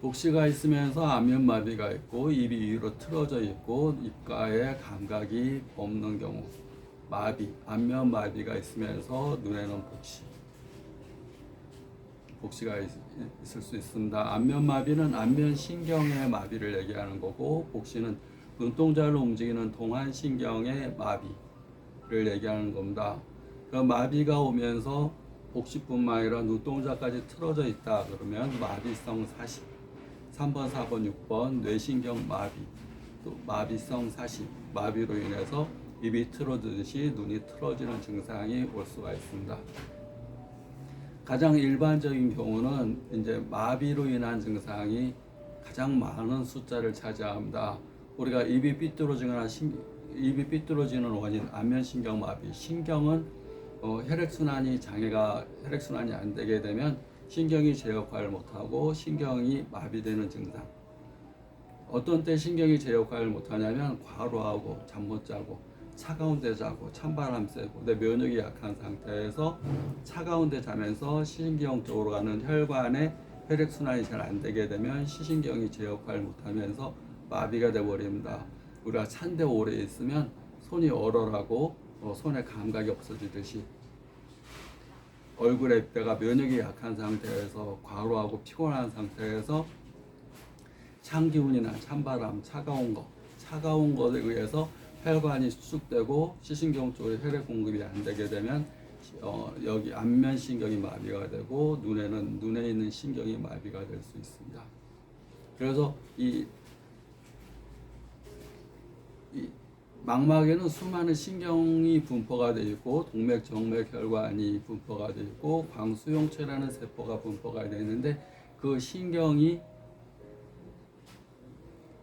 복시가 있으면서 안면마비가 있고 입이 위로 틀어져 있고 입가에 감각이 없는 경우 마비, 안면마비가 있으면서 눈에는 복시 복시가 있, 을수 있습니다. 안면마비는 안면신경의 마비를 얘기하는 거고 복시는 눈동자를 움직이는 동안신경의 마비를 얘기하는 겁니다. 그 마비가 오면서 복시뿐만 아니라 눈동자까지 틀어져 있다 그러면 마비성 사시 3번, 4번, 6번 뇌신경 마비 또 마비성 사시 마비로 인해서 입이 틀어지듯이 눈이 틀어지는 증상이 올 수가 있습니다. 가장 일반적인 경우는 이제 마비로 인한 증상이 가장 많은 숫자를 차지합니다. 우리가 입이 삐뚤어지거나 신, 입이 삐뚤어지는 원인 안면신경 마비 신경은 어, 혈액순환이 장애가 혈액순환이 안 되게 되면 신경이 제 역할을 못하고 신경이 마비되는 증상. 어떤 때 신경이 제 역할을 못하냐면 과로하고 잠 못 자고 차가운 데 자고 찬바람 쐬고 내 면역이 약한 상태에서 차가운 데 자면서 시신경 쪽으로 가는 혈관에 혈액순환이 잘 안 되게 되면 시신경이 제 역할을 못하면서 마비가 돼 버립니다. 우리가 찬 데 오래 있으면 손이 얼얼하고 어, 손에 감각이 없어지듯이 얼굴에 내가 면역이 약한 상태에서 과로하고 피곤한 상태에서 찬 기운이나 찬바람, 차가운 거, 차가운 것에 의해서 혈관이 수축되고 시신경 쪽에 혈액 공급이 안 되게 되면 어, 여기 안면 신경이 마비가 되고 눈에는 눈에 있는 신경이 마비가 될 수 있습니다. 그래서 이, 이 망막에는 수많은 신경이 분포가 되어 있고 동맥, 정맥, 혈관이 분포가 되어 있고 광수용체라는 세포가 분포가 되어 있는데 그 신경이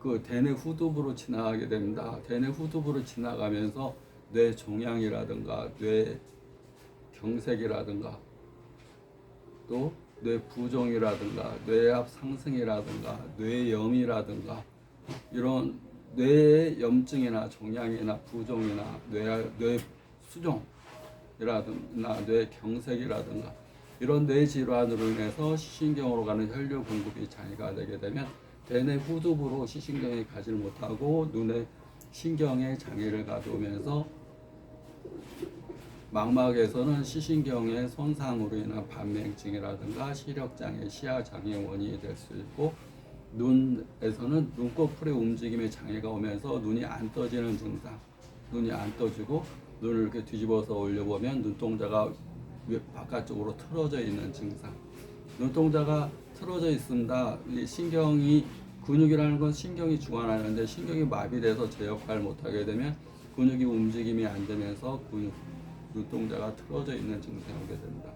그 대뇌 후두부로 지나가게 됩니다. 대뇌 후두부로 지나가면서 뇌 종양이라든가 뇌 경색이라든가 또 뇌 부종이라든가 뇌압 상승이라든가 뇌염이라든가 이런 뇌 염증이나 종양이나 부종이나 뇌, 뇌 수종이라든가 뇌 경색이라든가 이런 뇌 질환으로 인해서 시신경으로 가는 혈류 공급이 장애가 되게 되면 대뇌 후두부로 시신경이 가지를 못하고 눈에 신경에 장애를 가져오면서 망막에서는 시신경의 손상으로 인한 반맹증이라든가 시력장애, 시야장애 원인이 될 수 있고 눈에서는 눈꺼풀의 움직임에 장애가 오면서 눈이 안 떠지는 증상, 눈이 안 떠지고 눈을 이렇게 뒤집어서 올려보면 눈동자가 외- 바깥쪽으로 틀어져 있는 증상. 눈동자가 틀어져 있습니다. 이 신경이 근육이라는 건 신경이 주관하는데 신경이 마비돼서 제 역할을 못하게 되면 근육이 움직임이 안 되면서 근육 눈동자가 틀어져 있는 증상이 오게 됩니다.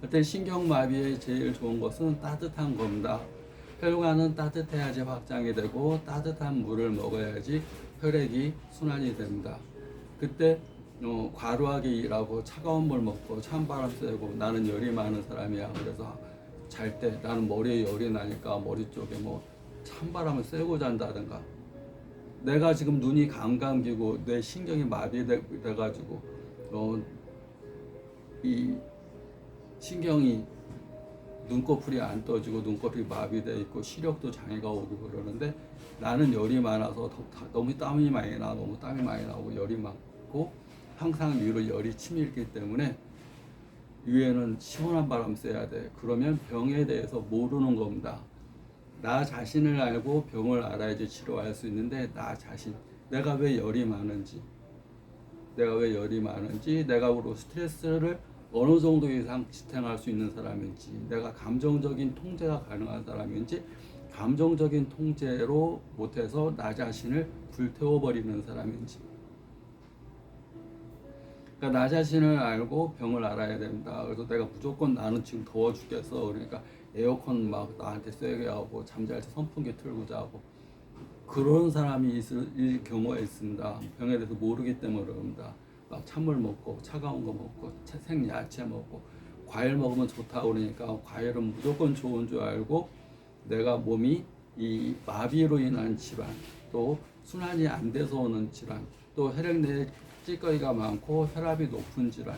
그때 신경 마비에 제일 좋은 것은 따뜻한 겁니다. 혈관은 따뜻해야지 확장이 되고 따뜻한 물을 먹어야지 혈액이 순환이 됩니다. 그때 어, 과로하게 일하고 차가운 물 먹고 찬바람 쐬고 나는 열이 많은 사람이야. 그래서 잘 때 나는 머리에 열이 나니까 머리 쪽에 뭐 찬바람을 쐬고 잔다든가 내가 지금 눈이 감감기고 내 신경이 마비돼 가지고 어, 이 신경이 눈꺼풀이 안 떠지고 눈꺼풀이 마비돼 있고 시력도 장애가 오고 그러는데 나는 열이 많아서 너무 땀이 많이 나 너무 땀이 많이 나고 열이 많고 항상 위로 열이 치밀기 때문에 위에는 시원한 바람 쐬야 돼. 그러면 병에 대해서 모르는 겁니다. 나 자신을 알고 병을 알아야지 치료할 수 있는데 나 자신 내가 왜 열이 많은지 내가 왜 열이 많은지 내가 으로 스트레스를 어느 정도 이상 지탱할 수 있는 사람인지 내가 감정적인 통제가 가능한 사람인지 감정적인 통제로 못해서 나 자신을 불태워버리는 사람인지 그러니까 나 자신을 알고 병을 알아야 된다. 그래서 내가 무조건 나는 지금 더워 죽겠어. 그러니까 에어컨 막 나한테 세게 하고 잠잘 때 선풍기 틀고 자고 그런 사람이 있을 이 경우가 있습니다. 병에 대해서 모르기 때문에 그럽니다. 막 찬물 먹고 차가운 거 먹고 차- 생야채 먹고 과일 먹으면 좋다고 그러니까 과일은 무조건 좋은 줄 알고 내가 몸이 이 마비로 인한 질환 또 순환이 안 돼서 오는 질환 또 혈액 내에 찌꺼기가 많고 혈압이 높은 질환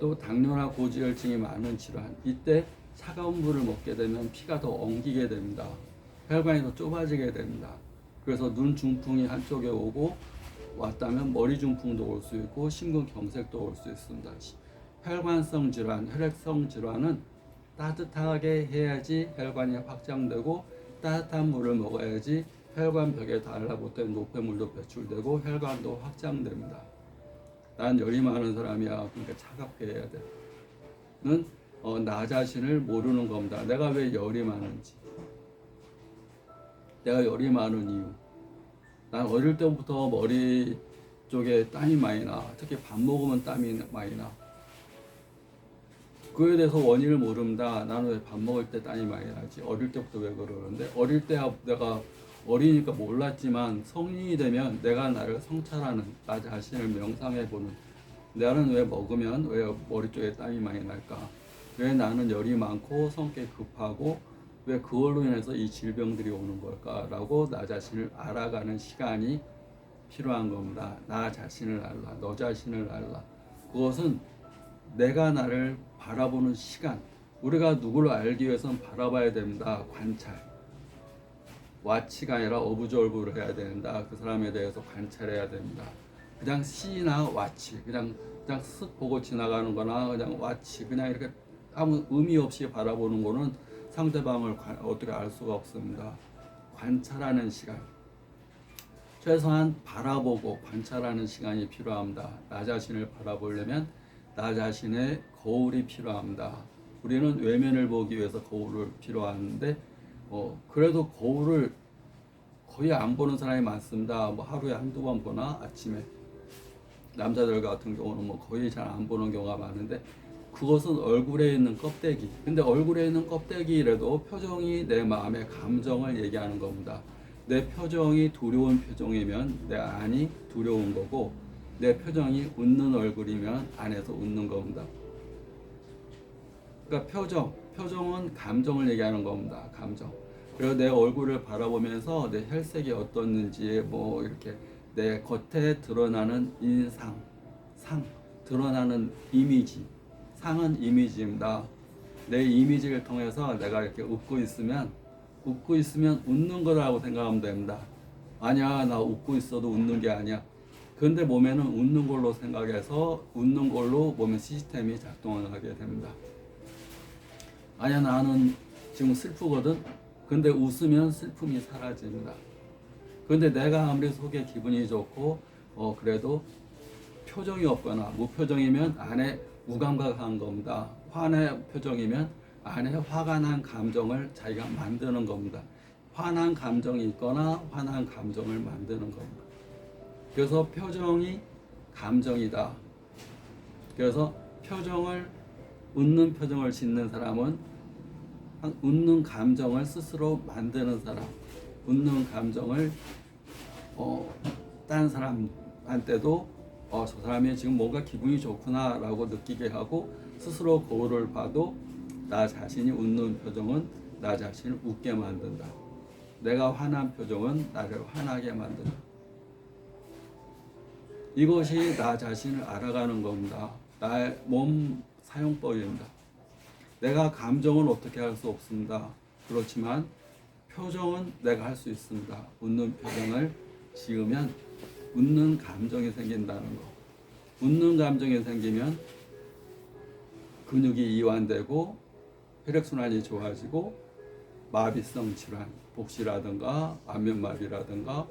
또 당뇨나 고지혈증이 많은 질환 이때 차가운 물을 먹게 되면 피가 더 엉기게 됩니다. 혈관이 더 좁아지게 됩니다. 그래서 눈 중풍이 한쪽에 오고 왔다면 머리 중풍도 올 수 있고 심근경색도 올 수 있습니다. 혈관성 질환, 혈액성 질환은 따뜻하게 해야지 혈관이 확장되고 따뜻한 물을 먹어야지 혈관 벽에 달라붙은 노폐물도 배출되고 혈관도 확장됩니다. 난 열이 많은 사람이야. 그러니까 차갑게 해야 돼. 는 어, 나 자신을 모르는 겁니다. 내가 왜 열이 많은지. 내가 열이 많은 이유. 난 어릴 때부터 머리 쪽에 땀이 많이 나. 특히 밥 먹으면 땀이 많이 나. 그에 대해서 원인을 모릅니다. 나는 왜 밥 먹을 때 땀이 많이 나지? 어릴 때부터 왜 그러는데? 어릴 때 내가 어리니까 몰랐지만 성인이 되면 내가 나를 성찰하는 나 자신을 명상해보는 나는 왜 먹으면 왜 머리 쪽에 땀이 많이 날까? 왜 나는 열이 많고 성격이 급하고 왜 그걸로 인해서 이 질병들이 오는 걸까라고 나 자신을 알아가는 시간이 필요한 겁니다. 나 자신을 알라, 너 자신을 알라. 그것은 내가 나를 바라보는 시간. 우리가 누구를 알기 위해서는 바라봐야 됩니다. 관찰. 와치가 아니라 어부절부를 해야 된다. 그 사람에 대해서 관찰해야 됩니다. 그냥 시나 와치, 그냥 그냥 쓱 보고 지나가는 거나 그냥 와치, 그냥 이렇게 아무 의미 없이 바라보는 거는 상대방을 관- 어떻게 알 수가 없습니다. 관찰하는 시간. 최소한 바라보고 관찰하는 시간이 필요합니다. 나 자신을 바라보려면 나 자신의 거울이 필요합니다. 우리는 외면을 보기 위해서 거울을 필요한데 어, 그래도 거울을 거의 안 보는 사람이 많습니다. 뭐 하루에 한두 번 보나 아침에 남자들 같은 경우는 뭐 거의 잘 안 보는 경우가 많은데 그것은 얼굴에 있는 껍데기. 근데 얼굴에 있는 껍데기라도 표정이 내 마음의 감정을 얘기하는 겁니다. 내 표정이 두려운 표정이면 내 안이 두려운 거고 내 표정이 웃는 얼굴이면 안에서 웃는 겁니다. 그러니까 표정, 표정은 감정을 얘기하는 겁니다. 감정. 그리고 내 얼굴을 바라보면서 내 혈색이 어떻는지 뭐 이렇게 내 겉에 드러나는 인상, 상, 드러나는 이미지. 상은 이미지입니다. 내 이미지를 통해서 내가 이렇게 웃고 있으면 웃고 있으면 웃는 거라고 생각하면 됩니다. 아니야, 나 웃고 있어도 웃는 게 아니야. 그런데 몸에는 웃는 걸로 생각해서 웃는 걸로 몸의 시스템이 작동하게 됩니다. 아니야, 나는 지금 슬프거든. 근데 웃으면 슬픔이 사라집니다. 그런데 내가 아무리 속에 기분이 좋고 어 그래도 표정이 없거나 무표정이면 안에 무감각한 겁니다. 화내 표정이면 안에 화가 난 감정을 자기가 만드는 겁니다. 화난 감정이 있거나 화난 감정을 만드는 겁니다. 그래서 표정이 감정이다. 그래서 표정을 웃는 표정을 짓는 사람은 한- 웃는 감정을 스스로 만드는 사람, 웃는 감정을 어, 딴 사람한테도 어, 저 사람이 지금 뭔가 기분이 좋구나라고 느끼게 하고 스스로 거울을 봐도 나 자신이 웃는 표정은 나 자신을 웃게 만든다. 내가 화난 표정은 나를 화나게 만든다. 이것이 나 자신을 알아가는 겁니다. 나의 몸 사용법입니다. 내가 감정은 어떻게 할 수 없습니다. 그렇지만 표정은 내가 할 수 있습니다. 웃는 표정을 지으면 웃는 감정이 생긴다는 거. 웃는 감정이 생기면 근육이 이완되고 혈액순환이 좋아지고 마비성 질환, 복시라든가 안면마비라든가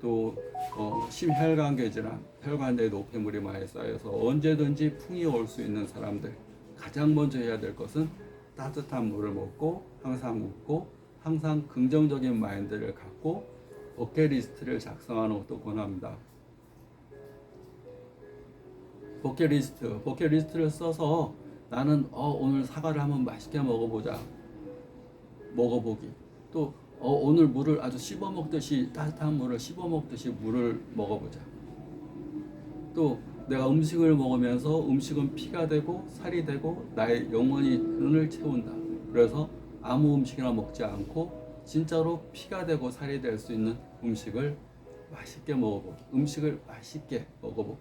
또 어, 심혈관계 질환, 혈관에 노폐물이 많이 쌓여서 언제든지 풍이 올 수 있는 사람들 가장 먼저 해야 될 것은 따뜻한 물을 먹고 항상 웃고 항상 긍정적인 마인드를 갖고 버킷리스트를 작성하는 것도 권합니다. 버킷리스트, 버킷리스트를 써서 나는 어, 오늘 사과를 한번 맛있게 먹어보자. 먹어보기. 또 어, 오늘 물을 아주 씹어 먹듯이 따뜻한 물을 씹어 먹듯이 물을 먹어보자. 또 내가 음식을 먹으면서 음식은 피가 되고 살이 되고 나의 영혼이 근을 채운다. 그래서 아무 음식이나 먹지 않고 진짜로 피가 되고 살이 될 수 있는 음식을 맛있게 먹어보기. 음식을 맛있게 먹어보기.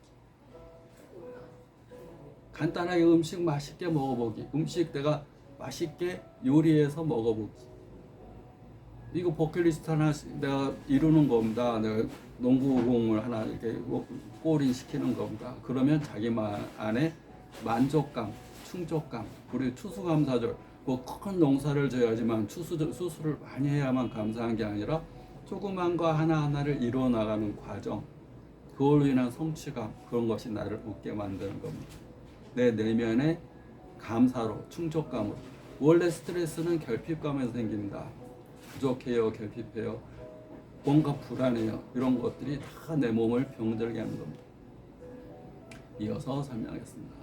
간단하게 음식 맛있게 먹어보기. 음식 내가 맛있게 요리해서 먹어보기. 이거 버킷리스트 하나 내가 이루는 겁니다. 내가 농구공을 하나 이렇게 골인 시키는 겁니다. 그러면 자기만 안에 만족감, 충족감, 우리 추수감사절 뭐큰 농사를 져야지만 추수 수술을 많이 해야만 감사한 게 아니라 조그만 거 하나 하나를 이루어 나가는 과정, 그걸로 인한 성취감 그런 것이 나를 웃게 만드는 겁니다. 내 내면의 감사로 충족감으로 원래 스트레스는 결핍감에서 생깁니다. 부족해요, 결핍해요, 뭔가 불안해요 이런 것들이 다 내 몸을 병들게 하는 겁니다. 이어서 설명하겠습니다.